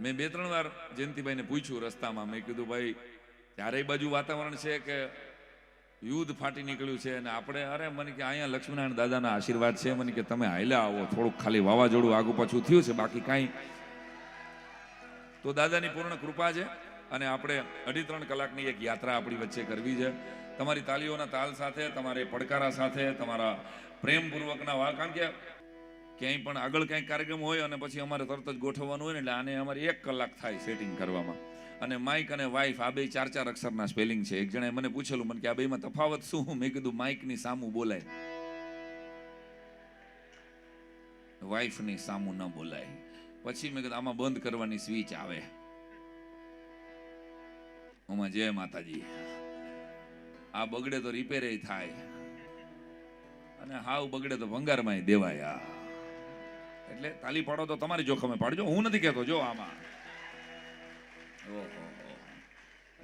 મેં બે ત્રણ વાર જયંતિભાઈને પૂછ્યું રસ્તામાં. મેં કીધું, ભાઈ, ચારેય બાજુ વાતાવરણ છે કે યુદ્ધ ફાટી નીકળ્યું છે અને આપણે, અરે, મને કે અહીંયા લક્ષ્મીનારાયણ દાદાના આશીર્વાદ છે. મને કે તમે હાલ્યા આવો, થોડુંક ખાલી વાવાઝોડું આગુ પાછું થયું છે, બાકી કાંઈ. તો દાદાની પૂર્ણ કૃપા છે અને આપણે અઢી ત્રણ કલાકની એક યાત્રા આપણી વચ્ચે કરવી છે. તમારી તાલીઓના તાલ સાથે, તમારી પડકારા સાથે, તમારા પ્રેમપૂર્વકના વા કારણ કે ક્યાંય પણ આગળ ક્યાંય કાર્યક્રમ હોય અને પછી અમારે તરત જ ગોઠવવાનું હોય ને એટલે આને અમારે એક કલાક થાય સેટિંગ કરવામાં. અને માઇક અને વાઇફ આ બે ચાર ચાર અક્ષરના સ્પેલિંગ છે. એક જણાએ મને પૂછેલું, મને કે આ બેમાં તફાવત શું? મેં કીધું માઇકની સામું બોલાય. વાઇફની સામું ન બોલાય. પછી મેં કીધું, આમાં બંધ કરવાની સ્વિચ આવે. ઓમાં જય માતાજી. આ બગડે તો રિપેર થાય. અને હાવ બગડે તો ભંગારમાં દેવાય આ. એટલે તાલી પાડો તો તમારી જોખમે પાડજો. હું નથી કહેતો, જો આમાં.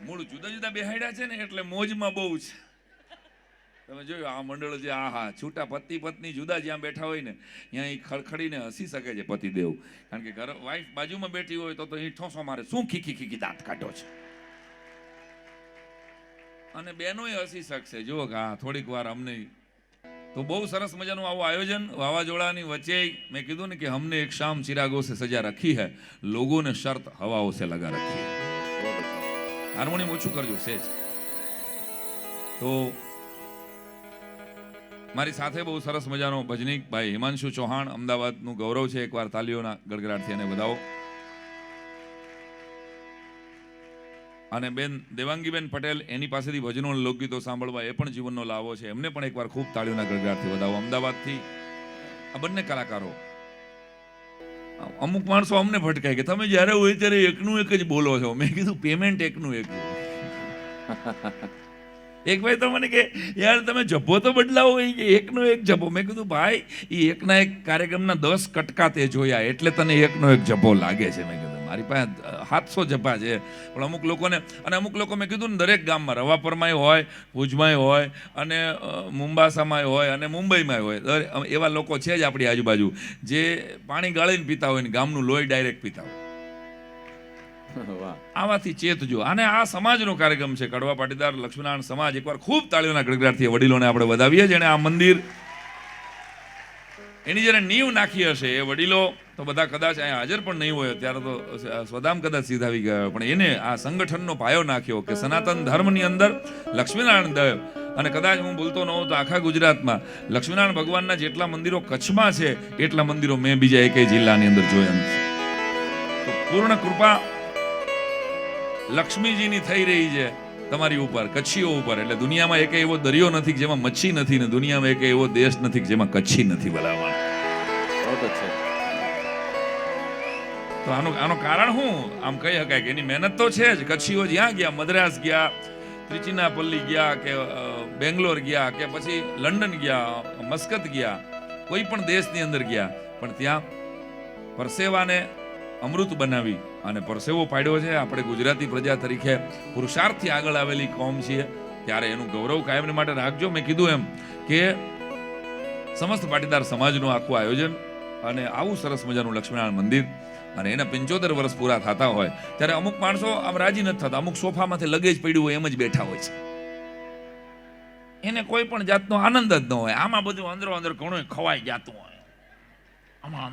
મૂળ જુદા જુદા બેહાડ્યા છે ને, એટલે મોજમાં બહુ છે. તમે જોયું, આ મંડળ જે, આ હા છૂટા પતિ પત્ની જુદા જ્યાં બેઠા હોય ને, ત્યાં એ ખડખડીને હસી શકે છે પતિદેવ. કારણ કે ઘર વાઈફ બાજુમાં બેઠી હોય તો તો એ ઠોસો મારે. શું ખીખી ખીખી દાંત કાઢો છે? અને બેનોય હસી શકશે. જુઓ કે હા થોડીક વાર અમને તો બહુ સરસ મજાનું આવું આયોજન વાવાઝોડાની વચ્ચે મેં કીધું ને કે હમને એક શામ ચિરાગો સે સજા રખી હૈ, લોગોને શર્ત હવાઓ સે લગા રખી હાર્મોનિયમ ઓછું કરજો, સેજ. તો મારી સાથે બહુ સરસ મજાનો ભજનીક ભાઈ હિમાંશુ ચૌહાણ, અમદાવાદનું ગૌરવ છે, એકવાર તાલીઓના ગડગડાટથી એને બધાઓ અને બેન દેવાંગીબેન પટેલ એની પાસેથી ભજનો અને લોકગીતો સાંભળવા એ પણ જીવનનો લાવો છે. એમને પણ એકવાર ખૂબ તાળીઓના ગડગડાટથી વધાવો. અમદાવાદથી આ બંને કલાકારો. અમુક માણસો અમને ભટકાય કે તમે જ્યારે હોય ત્યારે એકનું એક જ બોલો છો. મેં કીધું પેમેન્ટ એકનું એક. એક ભાઈ તો મને કે યાર તમે જબ્બો તો બદલાવો એ કે એકનો એક જબ્બો મેં કીધું ભાઈ એ એકના એક કાર્યક્રમના દસ કટકા તે જોયા એટલે તને એકનો એક જબ્બો લાગે છે. મેં કીધું મારી પાસે સાતસો જપા છે. પણ અમુક લોકોને અને અમુક લોકો મેં કીધું ને દરેક ગામમાં રવાપરમાંય હોય ભુજમાંય હોય અને મુંબાસામાંય હોય અને મુંબઈમાંય હોય. એવા લોકો છે જ આપણી આજુબાજુ જે પાણી ગાળીને પીતા હોય ને ગામનું લોહી ડાયરેક્ટ પીતા હોય. આમાંથી ચેતજો અને આ સમાજનો કાર્યક્રમ છે. કડવા પાટીદાર લક્ષ્મીનારાયણ સમાજ એકવાર ખૂબ તાળીઓના ગડગડાટથી વડીલોને આપણે વધાવીએ જેણે આ મંદિર એની જ્યારે નીવ નાખી હશે, એ વડીલો તો બધા કદાચ અહીંયા હાજર પણ નહીં હોય ત્યારે તો સ્વધામ કદાચ સીધાવી ગયા પણ એને આ સંગઠનનો પાયો નાખ્યો કે સનાતન ધર્મની અંદર લક્ષ્મીનારાયણ દેવ. અને કદાચ હું ભૂલતો ન હોઉં તો આખા ગુજરાતમાં લક્ષ્મીનારાયણ ભગવાનના જેટલા મંદિરો કચ્છમાં છે, એટલા મંદિરો મેં બીજા એકેય જિલ્લાની અંદર જોયા નથી. પૂર્ણ કૃપા લક્ષ્મીજીની થઈ રહી છે તમારી ઉપર, કચ્છીઓ ઉપર. એટલે દુનિયામાં એક એવો દરિયો નથી જેમાં મચ્છી નથી ને દુનિયામાં એક એવો દેશ નથી જેમાં કચ્છી નથી બહુ અચ્છા તો આનું આનું કારણ શું? આમ કહી શકાય કે એની મહેનત તો છે જ. કચ્છીઓ જ્યાં ગયા, મદ્રાસ ગયા, ત્રિચિનાપલ્લી ગયા કે બેંગ્લોર ગયા કે પછી લંડન ગયા, મસ્કત ગયા, કોઈ પણ દેશની અંદર ગયા, પણ ત્યાં પરસેવાને અમૃત બનાવી અને પરસેવો પાડ્યો છે. આપણે ગુજરાતી પ્રજા તરીકે પુરુષાર્થથી આગળ આવેલી કોમ છીએ. ત્યારે એનું ગૌરવ કાયમને માટે રાખજો. મેં કીધું એમ કે સમસ્ત પાટીદાર સમાજનું આખું આયોજન અને આવું સરસ મજાનું લક્ષ્મીનારાયણ મંદિર અને એના પંચોતેર વર્ષ પૂરા થતા હોય, ત્યારે અમુક માણસો આમ રાજી નથી થતા. અમુક સોફામાંથી લગેજ પડ્યું હોય, એમ જ બેઠા હોય છે. એને કોઈ પણ જાતનો આનંદ જ ન હોય. આમાં બધું અંદરો અંદર ઘણું ખવાઈ જતું હોય. આમાં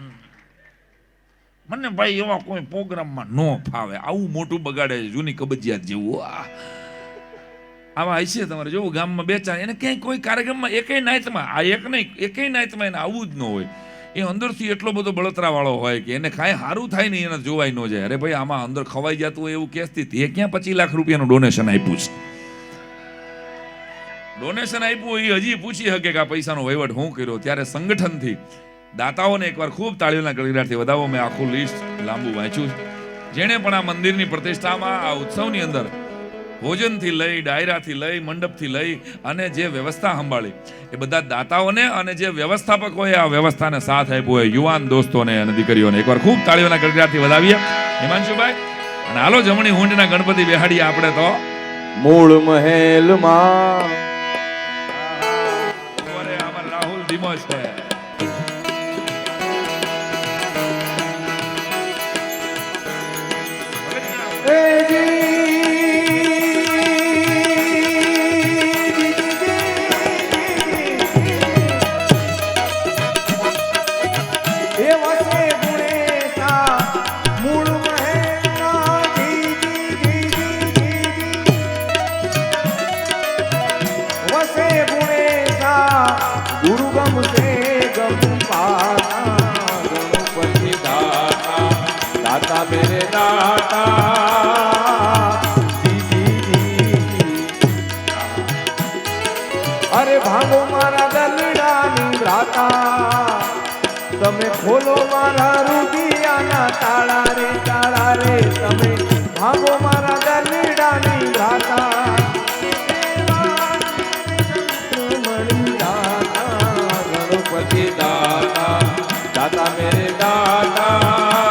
મને ભાઈ એવા કોઈ પ્રોગ્રામમાં ન ફાવે. આવું મોટું બગાડે જૂની કબજિયાત જેવું. આવા હશે તમારે. જોવું, ગામમાં બે ચાર, એને ક્યાંય કોઈ કાર્યક્રમમાં, એકેય નાયતમાં આ એક નહીં, એકેય નાયતમાં એને આવું જ ન હોય. એ અંદરથી એટલો બધો બળતરાવાળો હોય કે એને કાંઈ સારું થાય નહીં, એને જોવાય ન જાય. અરે ભાઈ, આમાં અંદર ખવાઈ જતું હોય એવું કહેતી હતી. એ ક્યાં પચીસ લાખ રૂપિયાનું ડોનેશન આપ્યું છે? ડોનેશન આપ્યું એ હજી પૂછી શકે કે આ પૈસાનો વહીવટ હું કર્યો? ત્યારે સંગઠનથી દાતાઓને એકવાર ખૂબ તાળીઓના ગળગડાટથી વધાવો. મેં આખું લિસ્ટ લાંબુ વાંચ્યું જેણે પણ આ મંદિરની પ્રતિષ્ઠામાં, આ ઉત્સવની અંદર ભોજનથી લઈ ડાયરાથી લઈ મંડપથી લઈ અને જે વ્યવસ્થા સંભાળી એ બધા દાતાઓને અને જે વ્યવસ્થાપકોએ આ વ્યવસ્થાને સાથ આપ્યો હોય યુવાન દોસ્તોને અને દીકરીઓને. એકવાર ખૂબ તાળીઓના ગળગડાટથી વધાવીએ. હિમાંશુભાઈ અને હાલો જમણી હુંડના ગણપતિ બેહાડીએ આપણે તો. મૂળ મહેલમાં. રાહુલ ધીમો છે. તમે ખોલો મારા રુદિયાના તાળા રે તાળા રે તમે ભાગો મારા દલડાની રાતા મણી દાતા ગણપતિ દાતા દાતા મેરે દાતા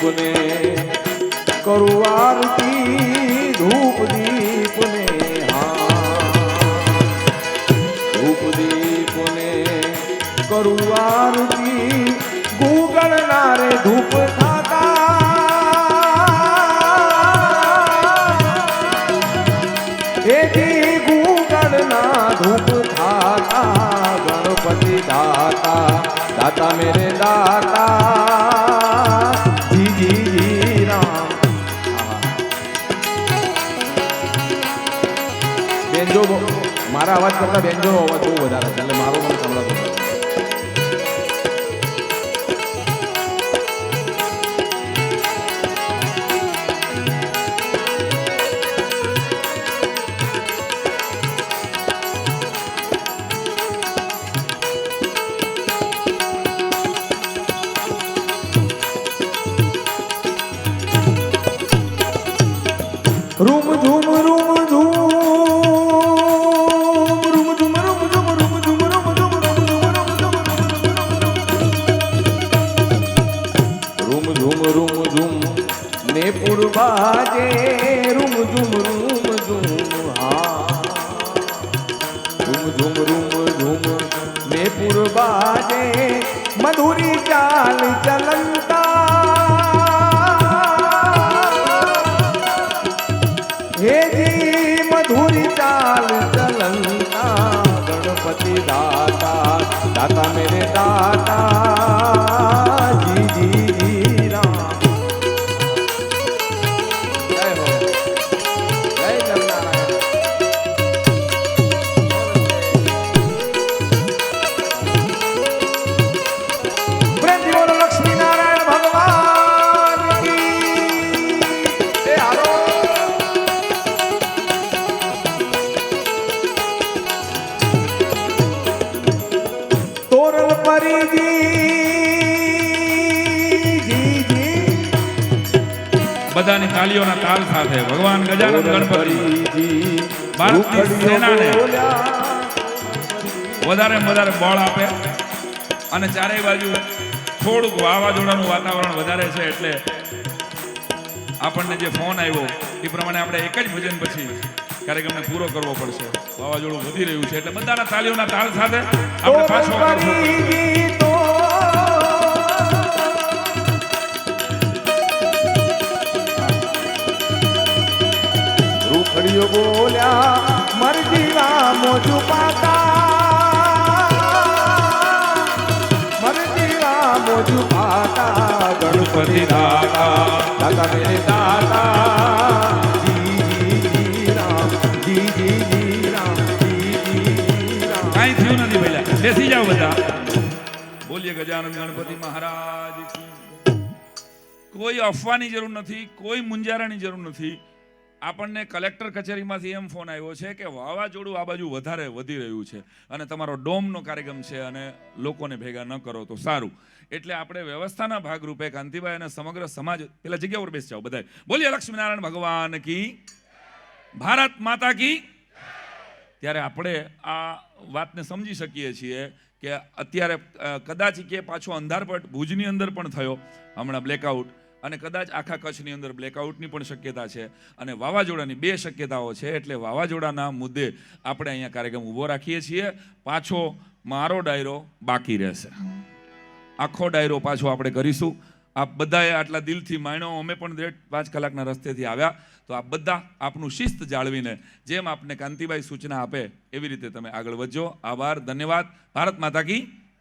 દીપને, કરું આરતી ધૂપ દીપને ધૂપ દીપને કરું આરતી, ગુગળ નારે ધૂપ એથી ગુગળ ના ધૂપ થાતા, ગણપતિ દાતા દાતા મેરે દાતા. બેનજો મારા અવાજ કરતા બેનજો અવાજ બહુ વધારે છે એટલે મારો મને સંભળાતો હેજી મધુરી ચાલ ચલંતા ગણપતિ દાતા દાતા મેરે દાતા બધાની તાલીઓના તાલ સાથે. ભગવાન ગજાનંદ ગણપતિ. ભારતની સેનાને વધારે વધારે બળ આપે. અને ચારેય બાજુ થોડુંક વાવાઝોડાનું વાતાવરણ વધારે છે એટલે આપણને જે ફોન આવ્યો એ પ્રમાણે આપણે એક જ ભજન પછી કાર્યક્રમને પૂરો કરવો પડશે. વાવાઝોડું વધી રહ્યું છે એટલે બધાના તાલીઓના તાલ સાથે આપણે પાછો બોલ્યા મરજીવા મોજુ પાતા. મરજીવા મોજુ પાતા ગણપતિ દાદા જી રામ કાંઈ થયું નથી ભઈલા. બેસી જાઓ બધા. બોલીએ ગજાનંદ ગણપતિ મહારાજ. કોઈ અફવાની જરૂર નથી કોઈ મુંજારાની જરૂર નથી. આપણને કલેક્ટર કચેરીમાંથી એમ ફોન આવ્યો છે કે વાવાઝોડું આ બાજુ વધારે વધી રહ્યું છે અને તમારો ડોમનો કાર્યક્રમ છે અને લોકોને ભેગા ન કરો તો સારું. એટલે આપણે વ્યવસ્થાના ભાગરૂપે કાંતિભાઈ અને સમગ્ર સમાજ, પેલા જગ્યા ઉપર બેસી જાઓ બધા બોલીએ લક્ષ્મીનારાયણ ભગવાન કી ભારત માતા કી ત્યારે આપણે આ વાતને સમજી શકીએ છીએ કે અત્યારે કદાચ કે પાછો અંધારપટ ભુજની અંદર પણ થયો. હમણાં બ્લેકઆઉટ અને કદાચ આખા કચ્છની અંદર બ્લેકઆઉટની પણ શક્યતા છે અને વાવાઝોડાની બે શક્યતાઓ છે, એટલે વાવાઝોડાના મુદ્દે આપણે અહીંયા કાર્યક્રમ ઊભો રાખીએ છીએ. પાછો મારો ડાયરો બાકી રહેશે. આખો ડાયરો પાછો આપણે કરીશું. આપ બધાએ આટલા દિલથી માણ્યો, અમે પણ દેઢ પાંચ કલાકના રસ્તેથી આવ્યા. તો આપ બધા આપનું શિસ્ત જાળવીને, જેમ આપને કાંતિભાઈ સૂચના આપે, એવી રીતે તમે આગળ વધજો. આભાર, ધન્યવાદ. ભારત માતા કી